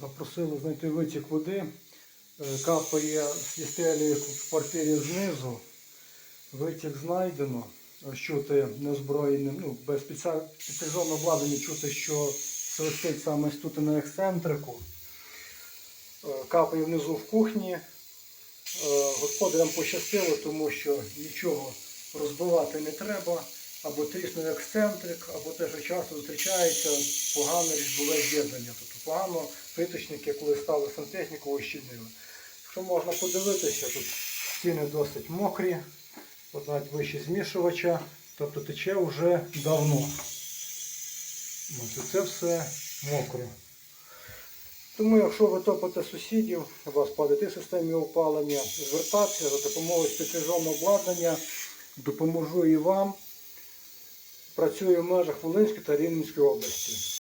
Запросили знайти витік води. Е, Капає з стелі в квартирі знизу. Витік знайдено. Чути неозброєним, ну, без спеціа- спеціалізованого обладнання чути, що свистить саме тут на ексцентрику. Е, Капає внизу в кухні. Е, Господарям пощастило, тому що нічого розбивати не треба. Або тріснув ексцентрик, або те, що часто зустрічається погане різьбове з'єднання. Погано виточники, коли стали сантехніку, ощинили. Якщо можна подивитися, тут стіни досить мокрі, от навіть вище змішувача, тобто тече вже давно. Ось це все мокре. Тому, якщо ви топите сусідів, у вас падає системі опалення, звертатися за допомогою спеціалізованого обладнання, допоможу і вам. Працюю в межах Волинської та Рівненської області.